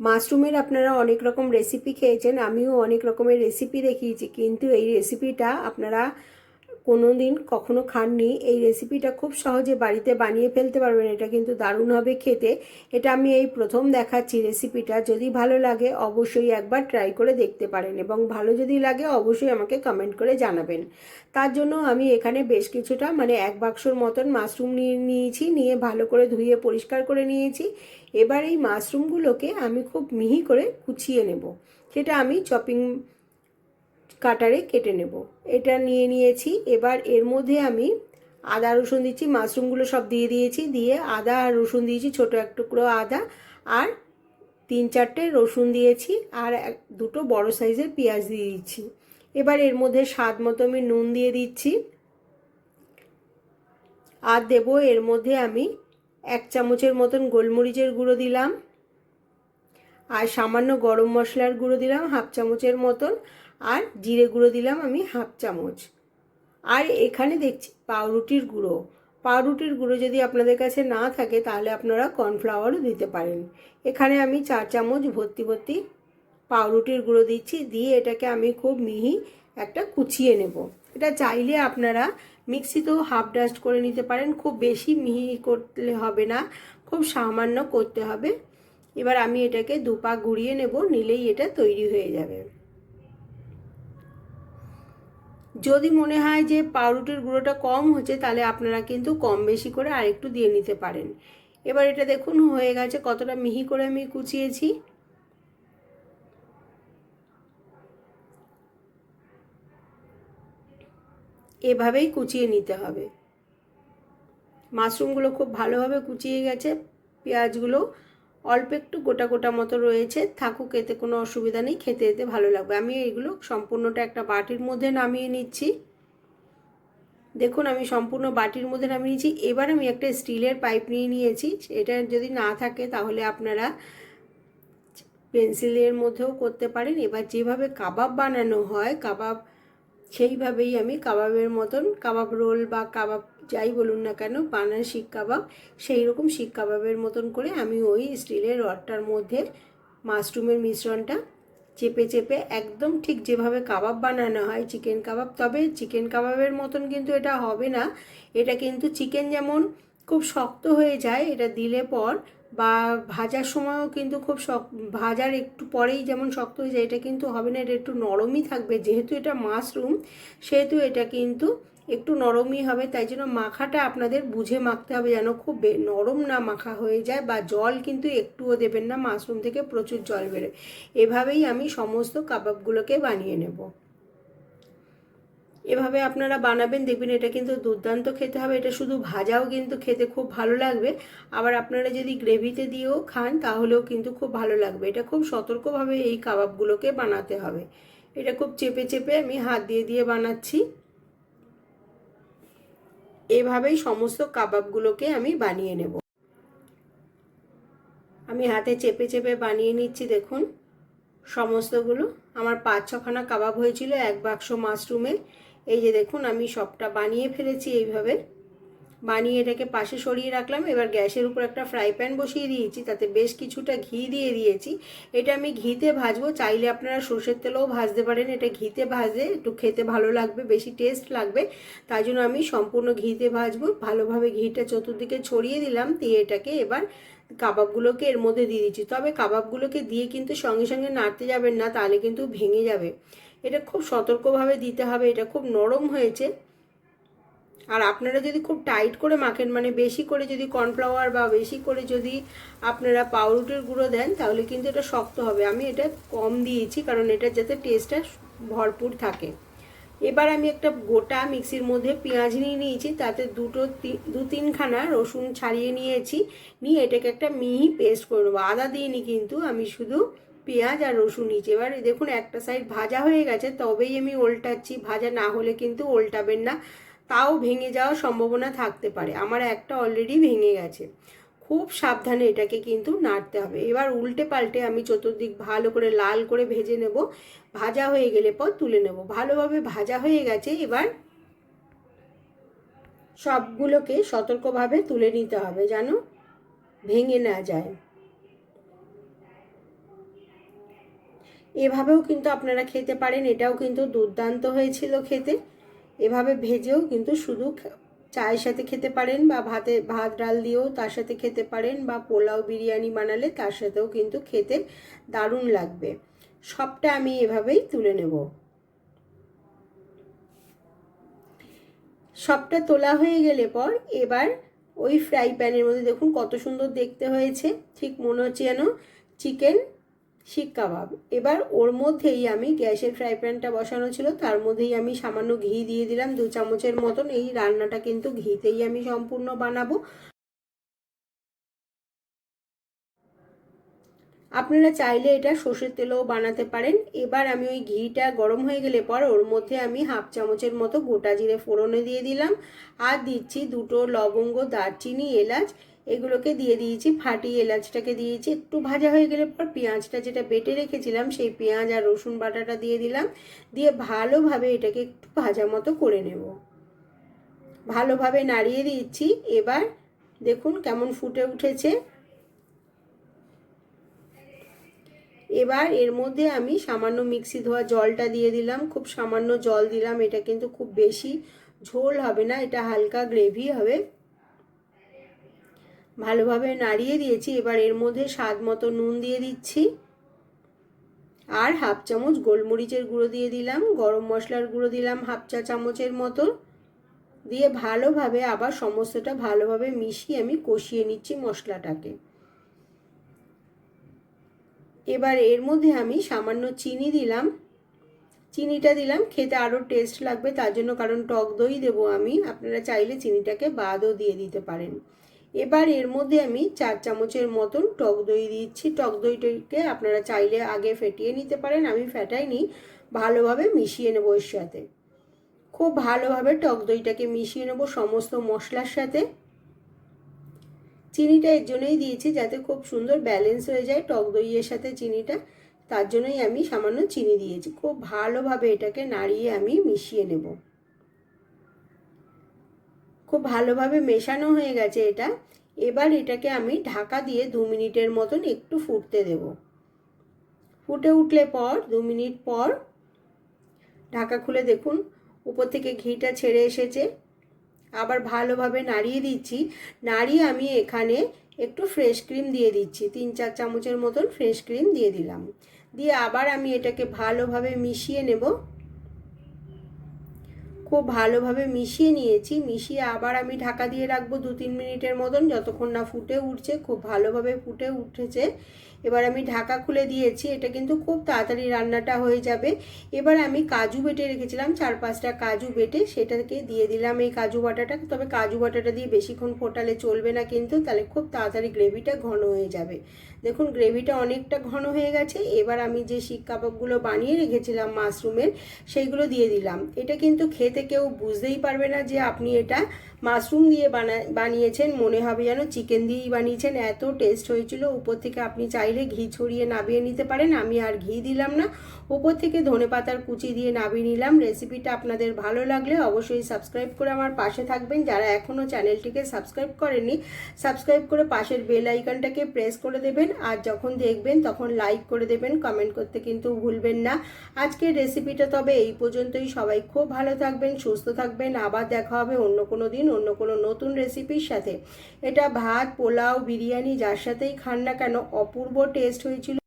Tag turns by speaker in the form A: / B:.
A: মাশরুমের আপনারা অনেক রকম রেসিপি খেয়েছেন, আমিও অনেক রকমের রেসিপি দেখিয়েছি, কিন্তু এই রেসিপিটা আপনারা কোনো দিন কখনো খাননি। এই রেসিপিটা খুব সহজে বাড়িতে বানিয়ে ফেলতে পারবেন। এটা কিন্তু দারুণ হবে খেতে। এটা আমি এই প্রথম দেখাচ্ছি রেসিপিটা যদি ভালো লাগে, অবশ্যই একবার ট্রাই করে দেখতে পারেন এবং ভালো যদি লাগে, অবশ্যই আমাকে কমেন্ট করে জানাবেন। তার জন্য আমি এখানে বেশ কিছুটা মানে এক বাক্সর মতন মাশরুম নিয়ে নিয়েছি, নিয়ে ভালো করে ধুয়ে পরিষ্কার করে নিয়েছি। এবার এই মাশরুমগুলোকে আমি খুব মিহি করে কুচিয়ে নেব। সেটা আমি চপিং কাটারে কেটে নেব। এটা নিয়ে নিয়েছি। এবার এর মধ্যে আমি আদা, রসুন দিচ্ছি। মাশরুমগুলো সব দিয়ে দিয়েছি। দিয়ে আদা আর রসুন দিয়েছি, ছোটো এক টুকরো আদা। আর তিন চারটে রসুন দিয়েছি আর এক, দুটো বড় সাইজের পেঁয়াজ দিয়ে দিচ্ছি। এবার এর মধ্যে স্বাদ মতো আমি নুন দিয়ে দিচ্ছি। আর দেব এর মধ্যে আমি এক চামচের মতন গোলমরিচের গুঁড়ো দিলাম। আর সামান্য গরম মশলার গুঁড়ো দিলাম, হাফ চামচের মতন। আর জিরে গুঁড়ো দিলাম আমি হাফ চামচ। আর এখানে দেখছি পাউরুটির গুঁড়ো। পাউরুটির গুঁড়ো যদি আপনাদের কাছে না থাকে তাহলে আপনারা কর্নফ্লাওয়ারও দিতে পারেন। এখানে আমি চার চামচ ভর্তি ভর্তি পাউরুটির গুঁড়ো দিচ্ছি। দিয়ে এটাকে আমি খুব মিহি একটা কুচিয়ে নেব। এটা চাইলে আপনারা মিক্সিতেও হাফ ডাস্ট করে নিতে পারেন। খুব বেশি মিহি করলে হবে না, খুব সামান্য করতে হবে। এবার আমি এটাকে দুপা গুঁড়িয়ে নেব, নিলেই এটা তৈরি হয়ে যাবে। যদি মনে হয় যে পাউরুটির গুঁড়োটা কম হচ্ছে, তাহলে আপনারা কিন্তু কম বেশি করে আরেকটু দিয়ে নিতে পারেন। এবার এটা দেখুন, হয়ে গেছে কতটা মিহি করে আমি কুচিয়েছি। এভাবেই কুচিয়ে নিতে হবে। মাশরুমগুলো খুব ভালোভাবে কুচিয়ে গেছে, পেঁয়াজগুলো অল্প একটু গোটা গোটা মতো রয়েছে, থাকুক, এতে কোনো অসুবিধা নেই, খেতে এতে ভালো লাগবে। আমি এইগুলো সম্পূর্ণটা একটা বাটির মধ্যে নামিয়ে নিচ্ছি। দেখুন, আমি সম্পূর্ণ বাটির মধ্যে নামিয়ে নিয়েছি। এবার আমি একটা স্টিলের পাইপ নিয়ে নিয়েছি। এটা যদি না থাকে, তাহলে আপনারা পেন্সিলের মধ্যেও করতে পারেন। এবার যেভাবে কাবাব বানানো হয়, কাবাব সেইভাবেই আমি কাবাবের মতন, কাবাব রোল বা কাবাব যাই বলুন না কেন, বানান শিক কাবাব সেই রকম শিক কাবাবের মতন করে আমি ওই স্টিলের রডটার মধ্যে মাশরুমের মিশ্রণটা চেপে চেপে একদম ঠিক যেভাবে কাবাব বানানো হয়, চিকেন কাবাব, তবে চিকেন কাবাবের মতন কিন্তু এটা হবে না। এটা কিন্তু চিকেন যেমন খুব শক্ত হয়ে যায়, এটা দিলে পর বা ভাজার সময়ও কিন্তু খুব শক ভাজার একটু পরেই যেমন শক্ত হয়ে যায়, এটা কিন্তু হবে না, এটা একটু নরমই থাকবে। যেহেতু এটা মাশরুম, সেহেতু এটা কিন্তু একটু নরমই হবে, তাই জন্য মাখাটা আপনাদের বুঝে মাখতে হবে যেন খুব নরম না মাখা হয়ে যায় বা জল কিন্তু একটুও দেবেন না, মাশরুম থেকে প্রচুর জল বেরোয়। এভাবেই আমি সমস্ত কাবাবগুলোকে বানিয়ে নেব। এভাবে আপনারা বানাবেন, দেখবেন এটা কিন্তু দুর্দান্ত খেতে হবে, এটা শুধু ভাজাও কিন্তু খেতে খুব ভালো লাগবে। আবার আপনারা যদি গ্রেভিতে দিয়েও খান, তাহলেও কিন্তু খুব ভালো লাগবে। এটা খুব সতর্কভাবে এই কাবাবগুলোকে বানাতে হবে। এটা খুব চেপে চেপে আমি হাত দিয়ে দিয়ে বানাচ্ছি। এভাবেই সমস্ত কাবাবগুলোকে আমি বানিয়ে নেব। আমি হাতে চেপে চেপে বানিয়ে নিচ্ছি, দেখুন। সমস্তগুলো। আমার পাঁচ ছখানা কাবাব হয়েছিল এক বাক্স মাশরুমে। এই যে দেখুন, আমি সবটা বানিয়ে ফেলেছি এইভাবে। বানিয়ে এটাকে পাশে সরিয়ে রাখলাম। এবার গ্যাসের উপর একটা ফ্রাই প্যান বসিয়ে দিয়েছি, তাতে বেশ কিছুটা ঘি দিয়ে দিয়েছি। এটা আমি ঘিতে ভাজবো, চাইলে আপনারা সর্ষের তেলেও ভাজতে পারেন। এটা ঘিতে ভাজে একটু খেতে ভালো লাগবে, বেশি টেস্ট লাগবে। তাই জন্য আমি সম্পূর্ণ ঘিতে ভাজবো। ভালোভাবে ঘিটা চতুর্দিকে ছড়িয়ে দিলাম, দিয়ে এটাকে এবার কাবাবগুলোকে এর মধ্যে দিয়ে দিচ্ছি। তবে কাবাবগুলোকে দিয়ে কিন্তু সঙ্গে সঙ্গে নাড়তে যাবেন না, তাহলে কিন্তু ভেঙে যাবে। এটা খুব সতর্কভাবে দিতে হবে, এটা খুব নরম হয়েছে। আর আপনারা যদি খুব টাইট করে মাখেন মানে বেশি করে যদি কর্নফ্লাওয়ার বা বেশি করে যদি আপনারা পাউরুটির গুঁড়ো দেন, তাহলে কিন্তু এটা শক্ত হবে। আমি এটা কম দিয়েছি, কারণ এটা যাতে টেস্টটা ভরপুর থাকে। এবার আমি একটা গোটা মিক্সির মধ্যে পেঁয়াজ নিয়ে নিয়েছি, তাতে দুটো দু তিনখানা রসুন ছাড়িয়ে নিয়েছি। নিয়ে এটাকে একটা মিহি পেস্ট করে নেব। আদা দিইনি কিন্তু, আমি শুধু পেঁয়াজ আর রসুন নিয়েছি। এবার দেখুন, একটা সাইড ভাজা হয়ে গেছে, তবেই আমি ওল্টাচ্ছি। ভাজা না হলে কিন্তু ওল্টাবেন না। তাও ভেঙে যাওয়ার সম্ভাবনা থাকতে পারে। আমার একটা অলরেডি ভেঙে গেছে। খুব সাবধানে এটাকে কিন্তু নাড়তে হবে। এবার উল্টে পাল্টে আমি চতুর্দিক ভালো করে লাল করে ভেজে নেব। ভাজা হয়ে গেলে পর তুলে নেব। ভালোভাবে ভাজা হয়ে গেছে, এবার সবগুলোকে সতর্কভাবে তুলে নিতে হবে যেন ভেঙে না যায়। এভাবেও কিন্তু আপনারা খেতে পারেন। এটাও কিন্তু দুর্দান্ত হয়েছিল খেতে। এভাবে ভেজেও কিন্তু শুধু চায়ের সাথে খেতে পারেন বা ভাতে ভাত, ডাল দিয়েও তার সাথে খেতে পারেন বা পোলাও, বিরিয়ানি বানালে তার সাথেও কিন্তু খেতে দারুণ লাগবে। সবটা আমি এভাবেই তুলে নেব। সবটা তোলা হয়ে গেলে পর এবার ওই ফ্রাই প্যানের মধ্যে দেখুন কত সুন্দর দেখতে হয়েছে। ঠিক মনে হচ্ছে যেন চিকেন শিক কাবাব এবার ওর মধ্যেই আমি গ্যাসের ফ্রাই প্যানটা বসানো ছিল, তার মধ্যেই আমি সামান্য ঘি দিয়ে দিলাম। দু চামচের মতন এই রান্নাটা কিন্তু ঘিতেই আমি সম্পূর্ণ বানাবো। আপনারা চাইলে এটা সর্ষের তেলেও বানাতে পারেন। এবার আমি ওই ঘিটা গরম হয়ে গেলে পর ওর মধ্যে আমি হাফ চামচের মতো গোটা জিরে ফোড়নে দিয়ে দিলাম। আর দিচ্ছি দুটো লবঙ্গ, দারচিনি, এলাচ। এগুলোকে দিয়ে দিয়েছি ফাটি এলাচটাকে দিয়েছি। একটু ভাজা হয়ে গেলে পর পেঁয়াজটা যেটা বেটে রেখেছিলাম, সেই পেঁয়াজ আর রসুন বাটাটা দিয়ে দিলাম। দিয়ে ভালোভাবে এটাকে একটু ভাজা মতো করে নেব। ভালোভাবে নাড়িয়ে দিচ্ছি। এবার দেখুন কেমন ফুটে উঠেছে। এবার এর মধ্যে আমি সামান্য মিক্সি ধোয়া জলটা দিয়ে দিলাম। খুব সামান্য জল দিলাম। এটা কিন্তু খুব বেশি ঝোল হবে না, এটা হালকা গ্রেভি হবে। ভালোভাবে নাড়িয়ে দিয়েছি। এবার এর মধ্যে স্বাদ মতো নুন দিয়ে দিচ্ছি। আর হাফ চামচ গোলমরিচের গুঁড়ো দিয়ে দিলাম। গরম মশলার গুঁড়ো দিলাম হাফ চা চামচের মতো। দিয়ে ভালোভাবে আবার সমস্তটা ভালোভাবে মিশিয়ে আমি কষিয়ে নিচ্ছি মশলাটাকে। এবার এর মধ্যে আমি সামান্য চিনি দিলাম। চিনিটা দিলাম, খেতে আরও টেস্ট লাগবে, তার জন্য কারণ টক দই দেবো আমি। আপনারা চাইলে চিনিটাকে বাদও দিয়ে দিতে পারেন। এবার এর মধ্যে আমি চার চামচের মতন টক দই দিচ্ছি। টক দইটাকে আপনারা চাইলে আগে ফেটিয়ে নিতে পারেন, আমি ফেটাইনি। ভালোভাবে মিশিয়ে নেব এর সাথে। খুব ভালোভাবে টক দইটাকে মিশিয়ে নেব সমস্ত মশলার সাথে। চিনিটা এর জন্যই দিয়েছি যাতে খুব সুন্দর ব্যালেন্স হয়ে যায় টক দইয়ের সাথে চিনিটা। তার জন্যই আমি সামান্য চিনি দিয়েছি। খুব ভালোভাবে এটাকে নাড়িয়ে আমি মিশিয়ে নেব। খুব ভালোভাবে মেশানো হয়ে গেছে এটা। এবার এটাকে আমি ঢাকা দিয়ে দু মিনিটের মতন একটু ফুটতে দেব। ফুটে উঠলে পর, দু মিনিট পর, ঢাকা খুলে দেখুন, উপর থেকে ঘিটা ছেড়ে এসেছে। আবার ভালোভাবে নাড়িয়ে দিচ্ছি। নাড়িয়ে আমি এখানে একটু ফ্রেশ ক্রিম দিয়ে দিচ্ছি। তিন, চার চামচের মতন ফ্রেশ ক্রিম দিয়ে দিলাম। দিয়ে আবার আমি এটাকে ভালোভাবে মিশিয়ে নেব। খুব ভালোভাবে মিশিয়ে নিয়েছি। মিশিয়ে আবার আমি ঢাকা দিয়ে রাখব দু তিন মিনিটের মতন, যতক্ষণ না ফুটে উঠছে, খুব ভালোভাবে ফুটে উঠেছে। এবার আমি ঢাকা খুলে দিয়েছি, এটা কিন্তু খুব তাড়াতাড়ি রান্নাটা হয়ে যাবে। এবার আমি কাজু বেটে রেখেছিলাম, চার পাঁচটা কাজু বেটে, সেটাকে দিয়ে দিলাম এই কাজু বাটাটা। তবে কাজু বাটাটা দিয়ে বেশিক্ষণ ফোটালে চলবে না কিন্তু, তাহলে খুব তাড়াতাড়ি গ্রেভিটা ঘন হয়ে যাবে। দেখুন গ্রেভিটা অনেকটা ঘন হয়ে গেছে। এবার আমি যে শিক কাবাবগুলো বানিয়ে রেখেছিলাম মাশরুমের সেইগুলো দিয়ে দিলাম। এটা কিন্তু খেতে কেউ বুঝতেই পারবে না যে আপনি এটা মাশরুম দিয়ে বানা, বানিয়েছেন, মনে হবে যেন চিকেন দিয়েই বানিয়েছেন। এত টেস্ট হয়েছিল। উপর থেকে আপনি চাইলে ঘি ছড়িয়ে নাবিয়ে নিতে পারেন। আমি আর ঘি দিলাম না। উপর থেকে ধনে পাতার কুচি দিয়ে নাবিয়ে নিলাম। রেসিপিটা আপনাদের ভালো লাগলে অবশ্যই সাবস্ক্রাইব করে আমার পাশে থাকবেন। যারা এখনও চ্যানেলটিকে সাবস্ক্রাইব করেননি সাবস্ক্রাইব করে পাশের বেল আইকনটাকে প্রেস করে দেবেন। আর যখন দেখবেন, তখন লাইক করে দেবেন। কমেন্ট করতে কিন্তু ভুলবেন না। আজকের রেসিপিটা তবে এই পর্যন্তই। সবাই খুব ভালো থাকবেন, সুস্থ থাকবেন। আবার দেখা হবে অন্য কোনো দিন। অন্য কোনো নতুন রেসিপির সাথে। এটা ভাত, পোলাও, বিরিয়ানি, যার সাথেই খান না কেন, অপূর্ব টেস্ট হয়েছিল।